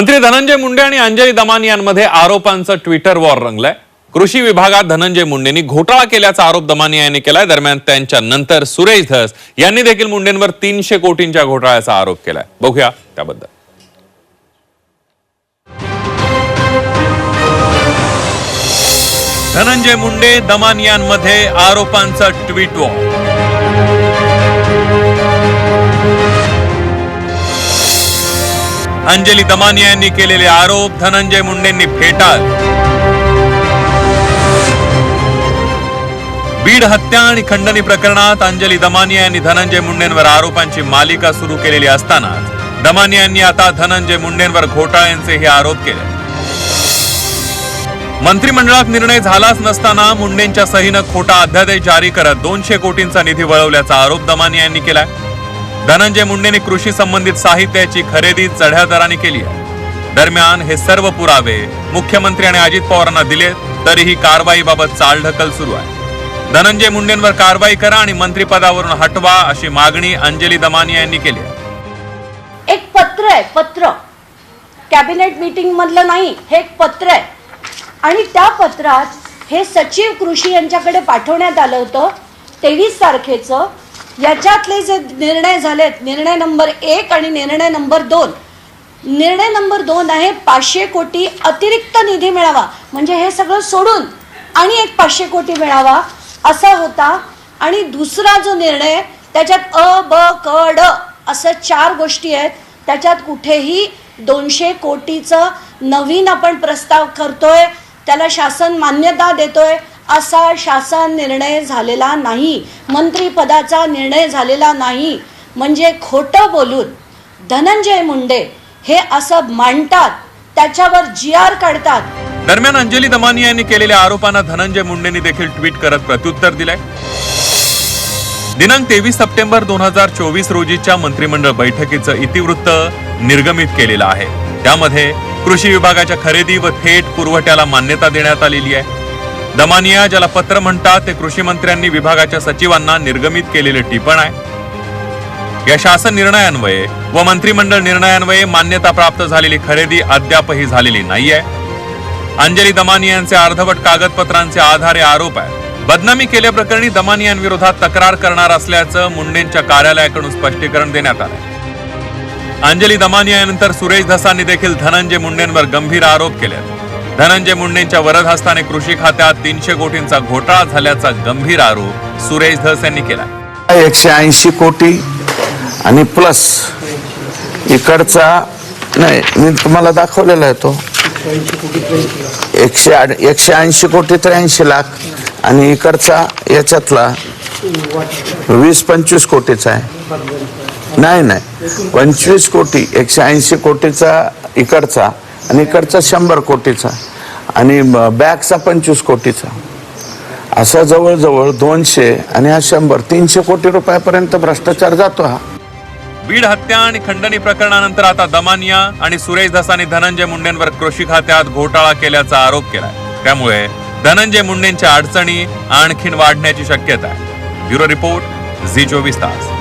मंत्री धनंजय मुंडे आणि अंजली दमानी यांमध्ये आरोपांचं ट्विटर वॉर रंगलंय. कृषी विभागात धनंजय मुंडेंनी घोटाळा केल्याचा आरोप दमानी यांनी केलाय. दरम्यान त्यांच्या नंतर सुरेश धस यांनी देखील मुंडेंवर तीनशे कोटींच्या घोटाळ्याचा आरोप केलाय. बघूया त्याबद्दल. धनंजय मुंडे दमानियांमध्ये आरोपांचा आरोपांचं ट्विट वॉर. अंजली दमानिया यांनी केलेले आरोप धनंजय मुंडेंनी फेटाळ बीड हत्या आणि खंडणी प्रकरणात अंजली दमानिया यांनी धनंजय मुंडेंवर आरोपांची मालिका सुरू केलेली असताना दमानिया यांनी आता धनंजय मुंडेंवर घोटाळ्यांचेही आरोप केले. मंत्रिमंडळात निर्णय झालाच नसताना मुंडेंच्या सहीनं खोटा अध्यादेश जारी करत दोनशे कोटींचा निधी वळवल्याचा आरोप दमानिया यांनी केलाय. धनंजय मुंडेंनी कृषी संबंधित साहित्याची खरेदी चढ्या दराने केली आहे. दरम्यान हे सर्व पुरावे मुख्यमंत्री आणि अजित पवारांना दिले तरीही कारवाईबाबत चालढकल सुरू आहे. धनंजय मुंडेंवर कारवाई करा आणि मंत्रिपदावरून हटवा अशी मागणी अंजली दमानिया यांनी केली आहे. एक पत्र आहे पत्र. कॅबिनेट मीटिंग मधलं नाही हे एक पत्र आहे. आणि त्या पत्रात हे सचिव कृषी यांच्याकडे पाठवण्यात आलं होतं तेवीस तारखेचं. याच्यातले जे निर्णय झालेत निर्णय नंबर एक आणि निर्णय नंबर दोन. निर्णय नंबर दोन आहे पाचशे कोटी अतिरिक्त निधी मिळावा. म्हणजे हे सगळं सोडून आणि एक पाचशे कोटी मिळावा असा होता. आणि दुसरा जो निर्णय त्याच्यात अ ब क ड असं चार गोष्टी आहेत. त्याच्यात कुठेही दोनशे कोटीचं नवीन आपण प्रस्ताव करतोय त्याला शासन मान्यता देतोय असा शासन निर्णय झालेला नाही मंत्रिपदाचा निर्णय झालेला नाही. म्हणजे खोटं बोलून धनंजय मुंडे हे असं मांडतात त्याच्यावर जी आर काढतात. दरम्यान अंजली दमानी यांनी केलेल्या आरोपांना धनंजय मुंडेंनी देखील ट्विट करत प्रत्युत्तर दिलंय. दिनांक तेवीस सप्टेंबर दोन हजार चोवीस रोजीच्या मंत्रिमंडळ बैठकीचं इतिवृत्त निर्गमित केलेलं आहे. त्यामध्ये कृषी विभागाच्या खरेदी व थेट पुरवठ्याला मान्यता देण्यात आलेली आहे. दमानिया ज्याला पत्र म्हणतात ते कृषी मंत्र्यांनी विभागाच्या सचिवांना निर्गमित केलेले टिपण आहे. या शासन निर्णयान्वये व मंत्रिमंडळ निर्णयान्वये मान्यता प्राप्त झालेली खरेदी अद्यापही झालेली नाहीये. अंजली दमानी यांचे अर्धवट कागदपत्रांचे आधारे आरोप आहे बदनामी केल्याप्रकरणी दमानी यांविरोधात तक्रार करणार असल्याचं मुंडेंच्या कार्यालयाकडून स्पष्टीकरण देण्यात आलं अंजली दमानिया यानंतर सुरेश धसांनी देखील धनंजय मुंडेंवर गंभीर आरोप केले धनंजय मुंडेंच्या वरद हस्ताने कृषी खात्यात तीनशे कोटींचा घोटाळा झाल्याचा गंभीर आरोप सुरेश धस यांनी केला एकशे ऐंशी कोटी आणि प्लस इकडचा नाही मी तुम्हाला दाखवलेला आहे तो. एकशे एकशे ऐंशी कोटी त्र्याऐंशी लाख आणि इकडचा याच्यातला वीस पंचवीस कोटीचा आहे. नाही नाही पंचवीस कोटी एकशे ऐंशी कोटीचा इकडचा आणि इकडचा शंभर कोटीचा आणि बॅगचा पंचवीस कोटीचा. असा जवळजवळ दोनशे आणि हा शंभर तीनशे कोटी रुपयापर्यंत भ्रष्टाचार जातो हा. बीड हत्या आणि खंडणी प्रकरणानंतर आता दमानिया आणि सुरेश धसानी धनंजय मुंडेंवर कृषी खात्यात घोटाळा केल्याचा आरोप केला त्यामुळे धनंजय मुंडेंच्या अडचणी आणखीन वाढण्याची शक्यता आहे. ब्युरो रिपोर्ट झी चोवीस तास.